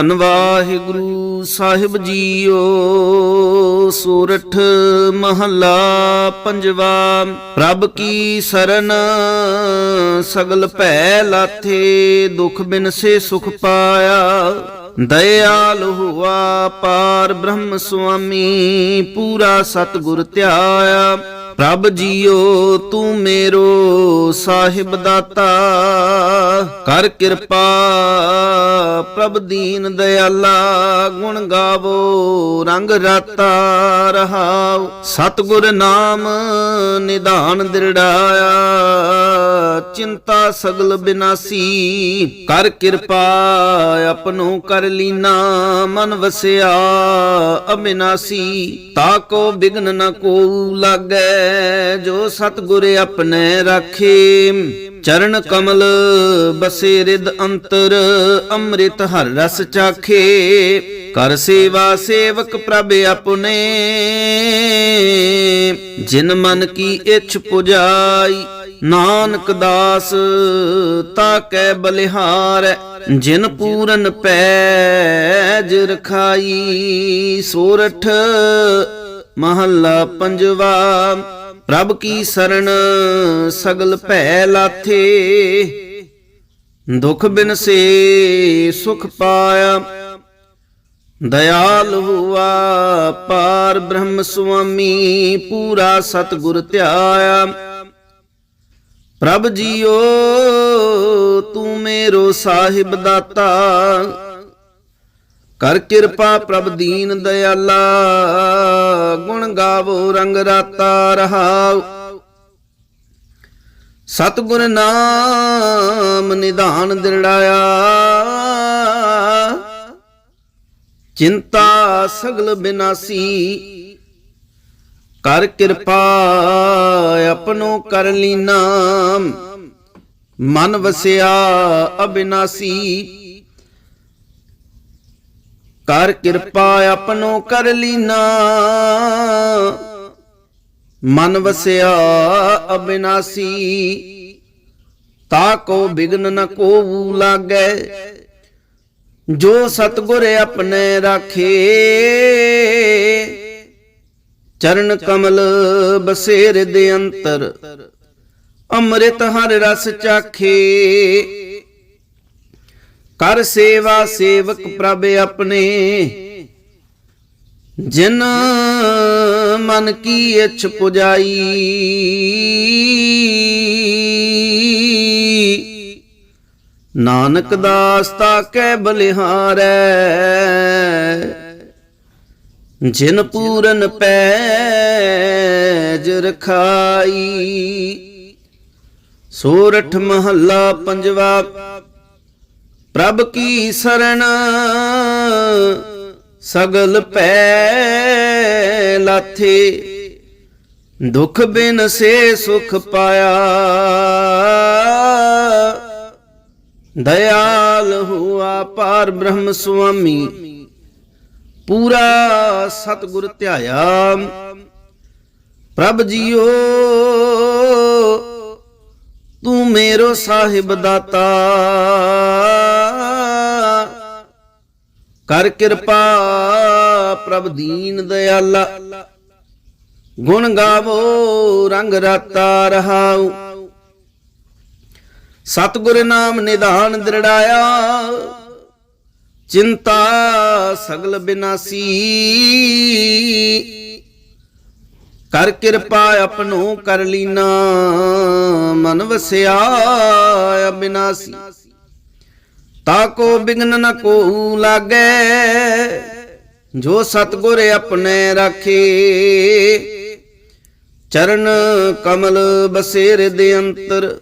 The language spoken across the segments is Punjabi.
ਧੰਨ ਵਾਹਿਗੁਰੂ ਸਾਹਿਬ ਜੀਓ, ਸੂਰਠ ਮਹੱਲਾ ਪੰਜਵਾ, ਰੱਬ ਕੀ ਸਰਨ, ਸਗਲ ਭੈ ਲਾਥੇ ਦੁਖ ਬਿਨ ਸੇ ਸੁਖ ਪਾਇਆ। ਦਇਆਲ ਹੁਆ ਪਾਰ ਬ੍ਰਹਮ ਸੁਆਮੀ, ਪੂਰਾ ਸਤਿਗੁਰ ਧਿਆਇਆ। ਪ੍ਰਭ ਜੀਓ, ਤੂੰ ਮੇਰੋ ਸਾਹਿਬ ਦਾਤਾ। ਕਰ ਕਿਰਪਾ, ਪ੍ਰਭ ਦੀਨ ਦਿਆਲਾ ਗੁਣ ਗਾਵੋ, ਰੰਗ ਰਾਤਾ ਰਹਾਉ ਸਤਿਗੁਰ ਨਾਮ ਨਿਧਾਨ ਦਿਰੜਾਇਆ। ਚਿੰਤਾ ਸਗਲ ਬਿਨਾਸੀ, ਕਰ ਕਿਰਪਾ ਆਪਣੋ ਕਰ ਲੀਨਾ, ਮਨ ਵਸਿਆ ਅਬਿਨਾਸੀ। ਤਾਕੋ ਬਿਗਨ ਨ ਕੋ ਲਾਗੈ, ਜੋ ਸਤਿਗੁਰ ਆਪਣੇ ਰਾਖੇ। ਚਰਨ ਕਮਲ ਬਸੇ ਰਿਦ ਅੰਤਰ, ਅੰਮ੍ਰਿਤ ਹਰ ਰਸ ਚਾਖੇ। ਕਰ ਸੇਵਾ ਸੇਵਕ ਪ੍ਰਭ ਆਪਣੇ। ਜਿਨ ਮਨ ਕੀ ਇਛ ਪੁਜਾਈ ਨਾਨਕ ਦਾਸ ਤਾ ਕੈ ਬਲਿਹਾਰ, ਜਿਨ ਪੂਰਨ ਪੈਜ ਰਖਾਈ, ਸੋਰਠ ਮਹੱਲਾ ਪੰਜਵਾ, ਪ੍ਰਭ ਕੀ ਸਰਣ ਸਗਲ ਭੈ ਲਾਥੇ। ਦੁਖ ਬਿਨ ਸੇ ਸੁਖ ਪਾਇਆ, ਦਇਆਲ ਹੁਆ, ਪਾਰ ਬ੍ਰਹਮ ਸੁਆਮੀ, ਪੂਰਾ ਸਤਿਗੁਰ ਧਿਆਇਆ। ਪ੍ਰਭ ਜੀਓ, ਤੂੰ ਮੇਰੋ ਸਾਹਿਬ ਦਾਤਾ। ਕਰ ਕਿਰਪਾ ਪ੍ਰਭ ਦੀਨ ਦਿਆਲਾ, ਗੁਣ ਗਾਵੋ ਰੰਗ ਰਾਤਾ ਰਹਾਉ ਸਤਿਗੁਰ ਨਾਮ ਨਿਧਾਨ ਦਿੜਾਇਆ ਚਿੰਤਾ ਸਗਲ ਬਿਨਾਸੀ ਕਰ ਕਿਰਪਾ ਆਪਣੋ ਕਰ ਲੀਨਾ ਮਨ ਵਸਿਆ ਅਬਿਨਾਸੀ। ਕਰ ਕਿਰਪਾ ਆਪਣੋ ਕਰ ਲੀਨਾ ਮਨ ਵਸਿਆ ਅਬਿਨਾਸੀ। ਤਾ ਕੋ ਬਿਗਨ ਨ ਕੋ ਲਾਗੈ। ਜੋ ਸਤਗੁਰ ਆਪਣੇ ਰਾਖੇ। ਚਰਨ ਕਮਲ ਬਸੇ ਦੇ ਅੰਤਰ, ਅੰਮ੍ਰਿਤ ਹਰ ਰਸ ਚਾਖੇ। ਕਰ ਸੇਵਾ ਸੇਵਕ ਪ੍ਰਭ ਆਪਣੇ, ਜਿਨ ਮਨ ਕੀ ਇਛ ਪੁਜਾਈ। ਨਾਨਕ ਦਾਸ ਤਾ ਕੈ ਬਲਿਹਾਰੈ ਜਿਨ ਪੂਰਨ ਪੈਜ ਰਖਾਈ, ਸੋਰਠ ਮਹੱਲਾ ਪੰਜਵਾ, ਪ੍ਰਭ ਕੀ ਸਰਣ ਸਗਲ ਪੈ ਲਾਥੇ, ਦੁਖ ਬਿਨ ਸੇ ਸੁਖ ਪਾਇਆ। ਦਇਆਲ ਹੁਆ ਪਾਰ ਬ੍ਰਹਮ ਸੁਆਮੀ ਪੂਰਾ ਸਤਿਗੁਰ ਧਿਆਇਆ। ਪ੍ਰਭ ਜੀਓ, ਤੂੰ ਮੇਰੋ ਸਾਹਿਬ ਦਾਤਾ। ਕਰ ਕਿਰਪਾ ਪ੍ਰਭ ਦੀਨ ਦਿਆਲਾ। ਗੁਣ ਗਾਵੋ, ਰੰਗ ਰਾਤਾ ਰਹਾਉ। ਸਤਿਗੁਰ ਨਾਮ ਨਿਧਾਨ ਦਿਰੜਾਇਆ। ਚਿੰਤਾ ਸਗਲ ਬਿਨਾਸੀ। ਕਰ ਕਿਰਪਾ ਆਪਣੋ ਕਰ ਲੀਨਾ, ਮਨ ਵਸਿਆ ਅਬਿਨਾਸੀ ਤਾਕੋ ਬਿਗਨ ਨ ਕੋ ਲਾਗੈ, ਜੋ ਸਤਗੁਰ ਆਪਣੇ ਰਾਖੇ। ਚਰਨ ਕਮਲ ਬਸੇ ਦੇ ਅੰਤਰ,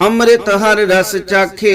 ਅੰਮ੍ਰਿਤ ਹਰ ਰਸ ਚਾਖੇ।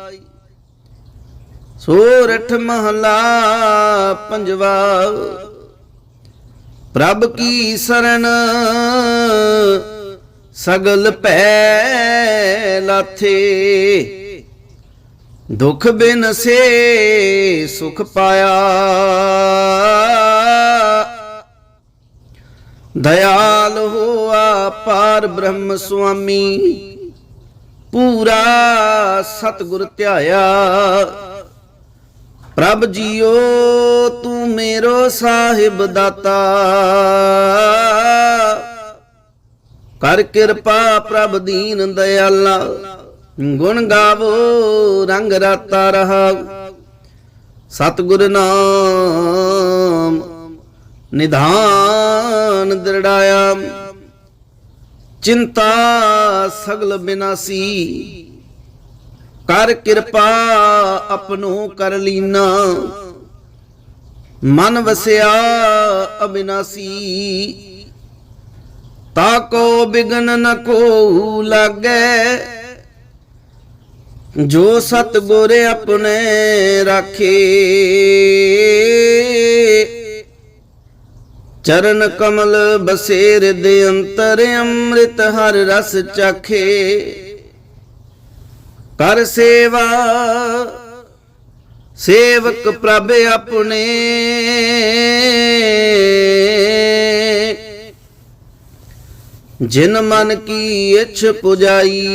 ਸੋਰਠ ਮਹਲਾ ਪੰਜਵਾ, ਪ੍ਰਭ ਕੀ ਸਰਣ ਸਗਲ ਭੈ ਲਾਥੇ? ਦੁਖ ਬਿਨ ਸੇ ਸੁਖ ਪਾਇਆ। ਦਇਆਲ ਹੋਆ ਪਾਰ ਬ੍ਰਹਮ ਸੁਆਮੀ, ਪੂਰਾ ਸਤਿਗੁਰ ਧਿਆਇਆ। ਪ੍ਰਭ ਜੀਓ, ਤੂੰ ਮੇਰੋ ਸਾਹਿਬ ਦਾਤਾ। ਕਰ ਕਿਰਪਾ ਪ੍ਰਭ ਦੀਨ ਦਇਆਲਾ, ਗੁਣ ਗਾਵੋ, ਰੰਗ ਰਾਤਾ ਰਹਾ ਸਤਿਗੁਰ ਨਾਮ ਨਿਧਾਨ ਦ੍ਰਿੜਾਇਆ। ਚਿੰਤਾ ਸਗਲ ਬਿਨਾਸੀ ਕਰ ਕਿਰਪਾ ਆਪਣੋ ਕਰ ਲੀਨਾ। ਮਨ ਵਸਿਆ ਅਬਿਨਾਸੀ। ਤਾ ਕੋ ਬਿਗਨ ਨ ਕੋ ਲਾਗੈ। ਜੋ ਸਤ ਗੁਰ ਆਪਣੇ ਰਾਖੇ। ਚਰਨ ਕਮਲ ਬਸੇਰ ਦੇ ਅੰਤਰ ਅੰਮ੍ਰਿਤ ਹਰ ਰਸ ਚਖੇ। ਕਰ ਸੇਵਾ, ਸੇਵਕ ਪ੍ਰਭ ਆਪਣੇ। ਜਿਨ ਮਨ ਕੀ ਇਛ ਪੁਜਾਈ,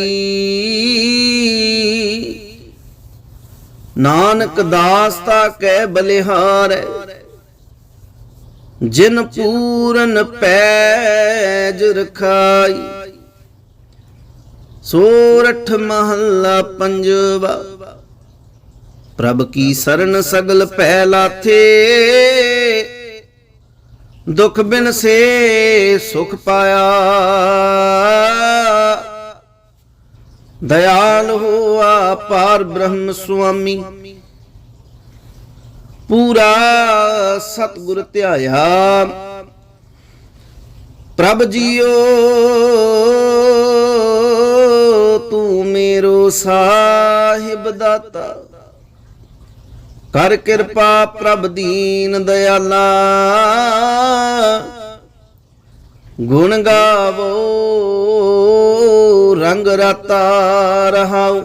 ਨਾਨਕ ਦਾਸ ਤਾ ਕਹਿ ਬਲਿਹਾਰ ਜਿਨ ਪੂਰਨ ਪੈਜ ਰਖਾਈ ਸੋਰਠ ਮਹੱਲਾ ਪੰਜਵਾ। ਪ੍ਰਭ ਕੀ ਸਰਨ ਸਗਲ ਪੈ ਲਾਥੇ ਦੁਖ ਬਿਨ ਸੇ ਸੁਖ ਪਾਇਆ। ਦਇਆਲ ਹੋਆ ਪਾਰ ਬ੍ਰਹਮ ਸੁਆਮੀ। ਪੂਰਾ ਸਤਿਗੁਰ ਧਿਆਇਆ। ਪ੍ਰਭ ਜੀਓ ਮੇਰੋ ਸਾਹਿਬ ਦਾਤਾ, ਕਰ ਕਿਰਪਾ ਪ੍ਰਭ ਦੀਨ ਦਇਆਲਾ ਗੁਣ ਗਾਵੋ, ਰੰਗ ਰਤਾ ਰਹਾਉ।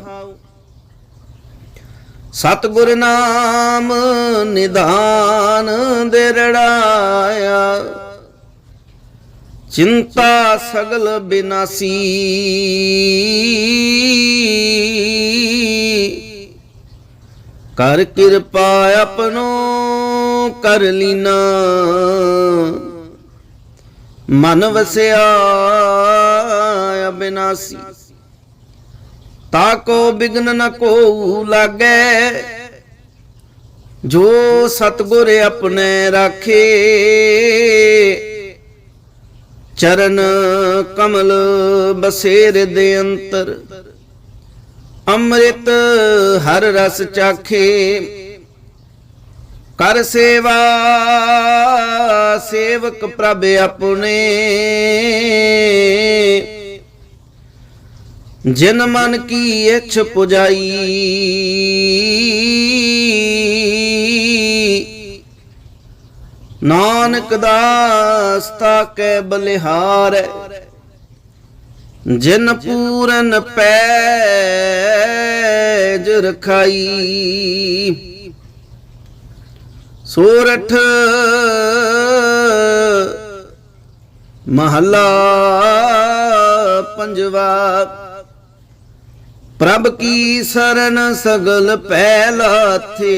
ਸਤਿਗੁਰ ਨਾਮ ਨਿਧਾਨ ਦੇ ਰੜਾਇਆ। ਚਿੰਤਾ ਸਗਲ ਬਿਨਾਸੀ। ਕਰ ਕਿਰਪਾ ਆਪਣੋ ਕਰ ਲੀਨਾ। ਮਨ ਵਸਿਆ ਅਬਿਨਾਸੀ। ਤਾਕੋ ਬਿਗਨ ਨ ਕੋ ਲਾਗੇ। ਜੋ ਸਤਗੁਰ ਆਪਣੇ ਰਾਖੇ। ਚਰਨ ਕਮਲ ਬਸੇਰ ਦੇ ਅੰਤਰ, ਅੰਮ੍ਰਿਤ ਹਰ ਰਸ ਚਾਖੇ, ਕਰ ਸੇਵਾ ਸੇਵਕ ਪ੍ਰਭ ਆਪਣੇ। ਜਿਨ ਮਨ ਕੀ ਇਛ ਪੁਜਾਈ ਨਾਨਕ ਦਾਸ ਤਾ ਬਲਿਹਾਰ, ਜਿਨ ਪੂਰਨ ਪੈਜ ਰਖਾਈ। ਸੋਰਠ ਮਹੱਲਾ ਪੰਜਵਾ, ਪ੍ਰਭ ਕੀ ਸਰਨ ਸਗਲ ਪੈ ਲਾਥੇ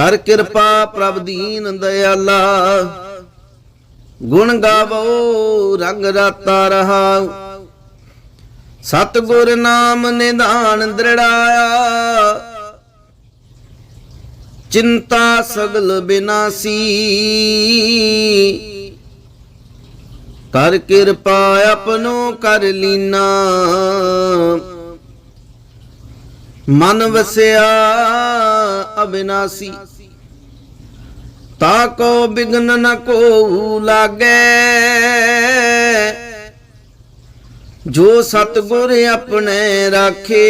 ਕਰ ਕਿਰਪਾ ਪ੍ਰਭ ਦੀਨ ਦਇਆਲਾ। ਗੁਣ ਗਾਵੋ, ਰੰਗ ਰਾਤਾ ਰਹਾ ਸਤਗੁਰ ਨਾਮ ਨਿਧਾਨ ਦ੍ਰਿੜਾਇਆ। ਚਿੰਤਾ ਸਗਲ ਬਿਨਾਸੀ। ਕਰ ਕਿਰਪਾ ਆਪਨੋ ਕਰ ਲੀਨਾ। ਮਨ ਵਸਿਆ ਅਬਿਨਾਸੀ। ਤਾ ਕੋ ਬਿਗਨ ਨ ਕੋ ਲਾਗੇ। ਜੋ ਸਤਗੁਰ ਆਪਣੇ ਰਾਖੇ।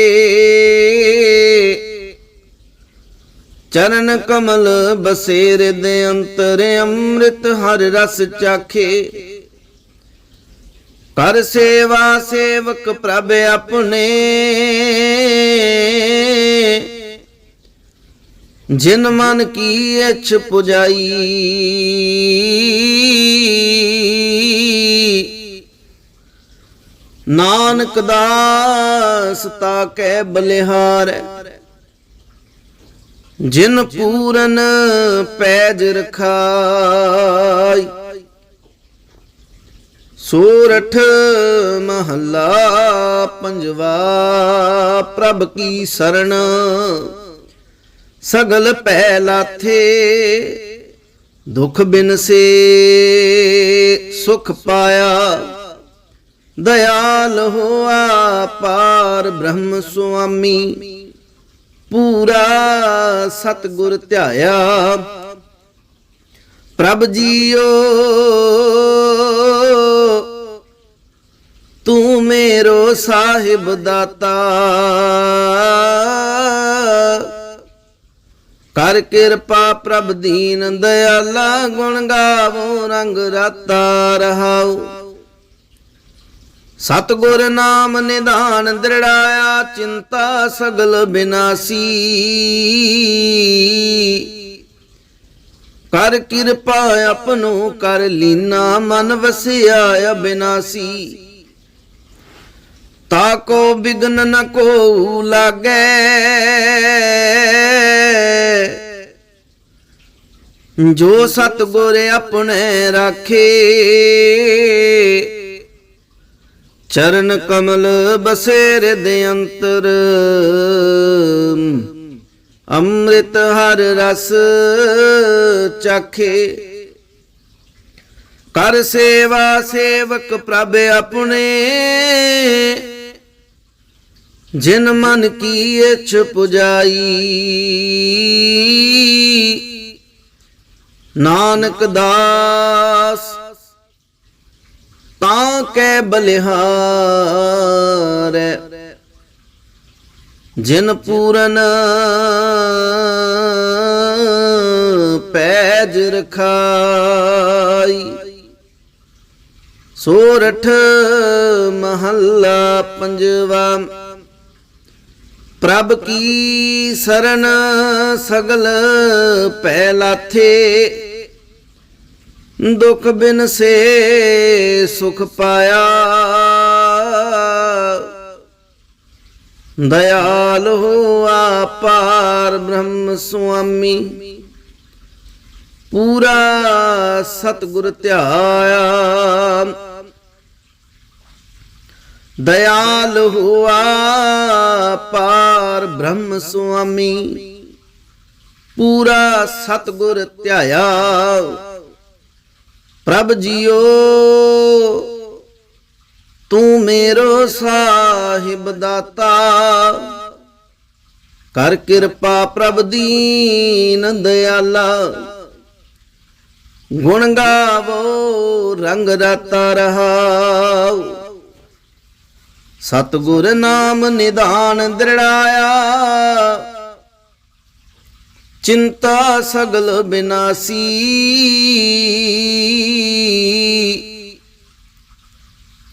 ਚਰਨ ਕਮਲ ਬਸੇਰ ਦੇ ਅੰਤਰ ਅੰਮ੍ਰਿਤ ਹਰ ਰਸ ਚਾਖੇ। ਕਰ ਸੇਵਾ ਸੇਵਕ ਪ੍ਰਭ ਆਪਣੇ। ਜਿਨ ਮਨ ਕੀ ਇਛ ਪੁਜਾਈ। ਨਾਨਕ ਦਾਸ ਤਾ ਕੈ ਬਲਿਹਾਰ। ਜਿਨ ਪੂਰਨ ਪੈਜ ਰਖਾਈ। ਸੂਰਠ ਮਹੱਲਾ ਪੰਜਵਾ ਪ੍ਰਭ ਕੀ ਸਰਣ। ਸਗਲ ਪੈ ਲਾਥੇ ਦੁਖ ਬਿਨ ਸੇ ਸੁਖ ਪਾਇਆ। ਦਇਆਲ ਹੋਆ ਪਾਰ ਬ੍ਰਹਮ ਸੁਆਮੀ, ਪੂਰਾ ਸਤਗੁਰ ਧਿਆਇਆ। ਪ੍ਰਭ ਜੀਓ, ਤੂੰ ਮੇਰੋ ਸਾਹਿਬ ਦਾਤਾ। ਕਰ ਕਿਰਪਾ ਪ੍ਰਭ ਦੀਨ ਦਇਆਲਾ, ਗੁਣ ਗਾਵੋ, ਰੰਗ ਰਾਤਾ ਰਹਾਉ। ਸਤਗੁਰ ਨਾਮ ਨਿਧਾਨ ਦ੍ਰਿੜਾਇਆ, ਚਿੰਤਾ ਸਗਲ ਬਿਨਾਸੀ। ਕਰ ਕਿਰਪਾ ਆਪਨੋ ਕਰ ਲੀਨਾ, ਮਨ ਵਸਿਆ ਅਬਿਨਾਸੀ ਤਾ ਕੋ ਬਿਗਨ ਨ ਕੋ ਲਾਗੈ। ਜੋ ਸਤਗੁਰ ਆਪਣੇ ਰਾਖੇ। ਚਰਨ ਕਮਲ ਬਸੇਰ ਦੇ ਅੰਤਰ। ਅੰਮ੍ਰਿਤ ਹਰ ਰਸ ਚਾਖੇ। ਕਰ ਸੇਵਾ ਸੇਵਕ ਪ੍ਰਭ ਆਪਣੇ। ਜਿਨ ਮਨ ਕੀ ਇਛ ਪੁਜਾਈ। ਨਾਨਕ ਦਾਸ, ਤਾਂ ਕੈ ਬਲਿਹਾਰ। ਜਿਨ ਪੂਰਨ ਪੈਜ ਰਖਾਈ। ਸੋਰਠ ਮਹੱਲਾ ਪੰਜਵਾ ਪ੍ਰਭ ਕੀ ਸ਼ਰਨ ਸਗਲ ਪੈ ਲਾਥੇ? ਦੁਖ ਬਿਨ ਸੇ ਸੁਖ ਪਾਇਆ। ਦਇਆਲ ਹੋ ਪਾਰ ਬ੍ਰਹਮ ਸੁਆਮੀ। ਪੂਰਾ ਸਤਗੁਰ ਧਿਆਇਆ। ਦਇਆਲ ਹੋਆ ਪਾਰ ਬ੍ਰਹਮ ਸੁਆਮੀ। ਪੂਰਾ ਸਤਗੁਰ ਧਿਆਇਆ। ਪ੍ਰਭ ਜੀਓ, ਤੂੰ ਮੇਰੋ ਸਾਹਿਬ ਦਾਤਾ। ਕਰ ਕਿਰਪਾ ਪ੍ਰਭ ਦੀਨ ਦਿਆਲਾ ਗੁਣ ਗਾਵੋ, ਰੰਗ ਰਤਾ ਰਹਾਉ। ਸਤਗੁਰ ਨਾਮ ਨਿਧਾਨ ਦ੍ਰਿੜਾਇਆ। ਚਿੰਤਾ ਸਗਲ ਬਿਨਾਸੀ।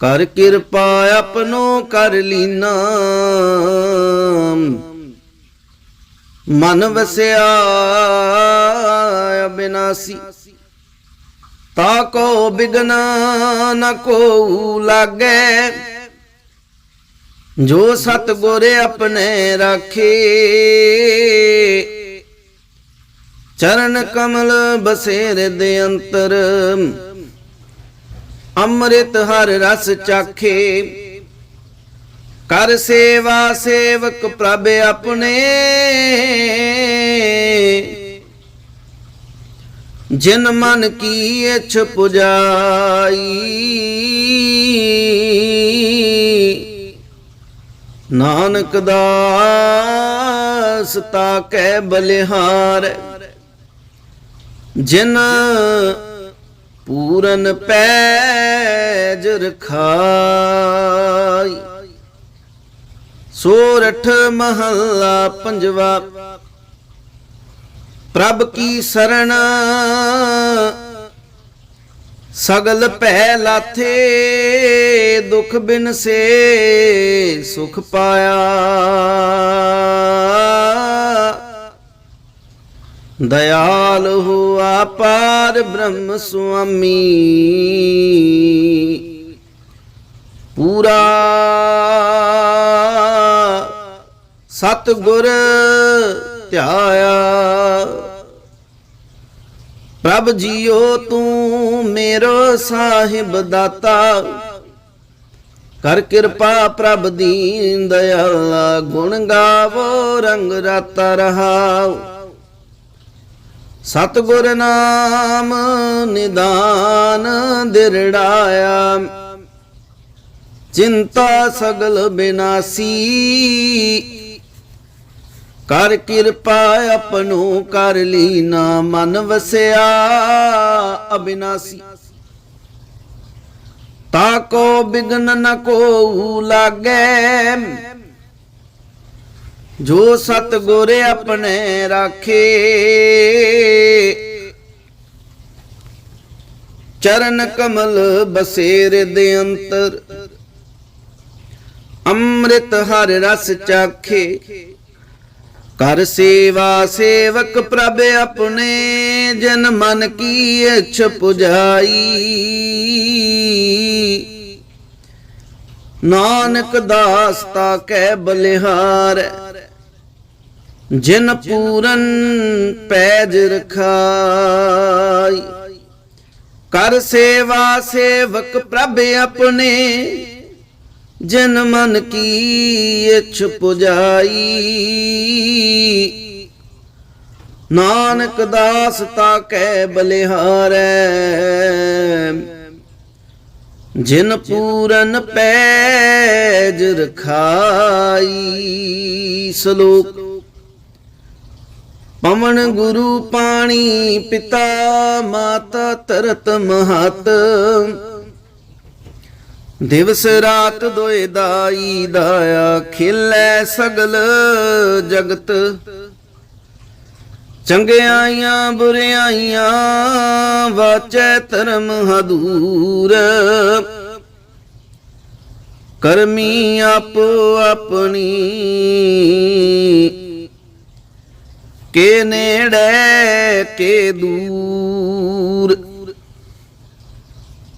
ਕਰ ਕਿਰਪਾ ਆਪਣੋ ਕਰ ਲੀਨਾ। ਮਨ ਵਸਿਆ ਬਿਨਾਸੀ। ਤਾ ਕੋ ਬਿਗਨ ਨ ਕੋ ਲਾਗੇ। ਜੋ ਸਤਗੁਰ ਆਪਣੇ ਰਾਖੇ। ਚਰਨ ਕਮਲ ਬਸੇਰ ਦੇ ਅੰਤਰ, ਅੰਮ੍ਰਿਤ ਹਰ ਰਸ ਚਾਖੇ। ਕਰ ਸੇਵਾ ਸੇਵਕ ਪ੍ਰਭ ਆਪਣੇ। ਜਿਨ ਮਨ ਕੀ ਇਛ ਪੁਜਾਈ ਨਾਨਕ ਦਾਸ ਤਾ ਕੈ ਬਲਿਹਾਰ, ਜਿਨ ਪੂਰਨ ਪੈਜ ਰਖਾਈ। ਸੋਰਠ ਮਹੱਲਾ ਪੰਜਵਾ, ਪ੍ਰਭ ਕੀ ਸਰਣ ਸਗਲ ਭੈ ਲਾਥੇ, ਦੁਖ ਬਿਨ ਸੇ ਸੁਖ ਪਾਇਆ। ਦਇਆਲ ਹੁਆ ਪਾਰ ਬ੍ਰਹਮ ਸੁਆਮੀ। ਪੂਰਾ ਸਤ ਗੁਰ ਧਿਆਇਆ। ਪ੍ਰਭ ਜੀਓ ਤੂੰ ਮੇਰੋ ਸਾਹਿਬ ਦਾਤਾ। ਕਰ ਕਿਰਪਾ ਪ੍ਰਭ ਦੀਨ ਦਇਆਲਾ, ਗੁਣ ਗਾਵੋ, ਰੰਗ ਰਾਤਾ ਰਹਾਉ ਸਤਗੁਰ ਨਾਮ ਨਿਦਾਨ ਦਿਰੜਾਇਆ। ਚਿੰਤਾ ਸਗਲ ਬਿਨਾਸੀ ਕਰ ਕਿਰਪਾ ਆਪਣੋ ਕਰ ਲੀਨਾ ਮਨ ਵਸਿਆ ਅਬਿਨਾਸੀ। ਤਾ ਕੋ ਬਿਗਨ ਨ ਕੋ ਲਾਗੈ। ਜੋ ਸਤ ਗੁਰ ਆਪਣੇ ਰਾਖੇ। ਚਰਨ ਕਮਲ ਬਸੇਰ ਦੇ ਅੰਤਰ। ਅੰਮ੍ਰਿਤ ਹਰ ਰਸ ਚਾਖੇ। ਕਰ ਸੇਵਾ ਸੇਵਕ ਪ੍ਰਭ ਆਪਣੇ, ਜਨ ਮਨ ਕੀ ਇਛ ਪੁਜਾਈ। ਨਾਨਕ ਦਾਸ ਤਾ ਕੈ ਬਲਿਹਾਰ, ਜਿਨ ਪੂਰਨ ਪੈਜ ਰਖਾਈ। ਕਰ ਸੇਵਾ ਸੇਵਕ ਪ੍ਰਭ ਆਪਣੇ ਜਨ ਮਨ ਕੀ ਇਛ ਪੁਜਾਈ? ਨਾਨਕ ਦਾਸ ਤਾ ਕੈ ਬਲਿਹਾਰੈ। ਜਿਨ ਪੂਰਨ ਪੈਜ ਰਖਾਈ ਸ਼ਲੋਕ। ਪਵਨ ਗੁਰੂ ਪਾਣੀ ਪਿਤਾ ਮਾਤਾ ਤਰਤ ਮਹਤ। ਦਿਵਸ ਰਾਤ ਦੋਇ ਦਾਈ ਦਾਇਆ ਖਿਲੈ ਸਗਲ ਜਗਤ। ਚੰਗਿਆਈਆਂ ਬੁਰਿਆਈਆਂ ਵਾਚੈ ਧਰਮ ਹਦੂਰ। ਕਰਮੀ ਆਪੋ ਆਪਣੀ ਕੇ ਨੇੜੇ ਕੇ ਦੂਰ।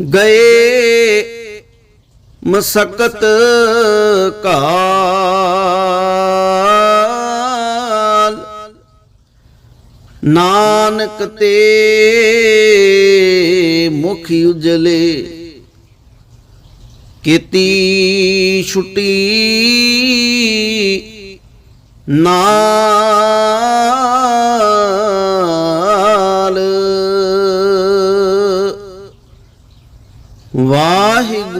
ਗਏ ਮਸਕਤ ਕਾਲ। ਨਾਨਕ ਤੇ ਮੁਖ ਉਜਲੇ ਕੀਤੀ ਛੁੱਟੀ। ਨਾਲ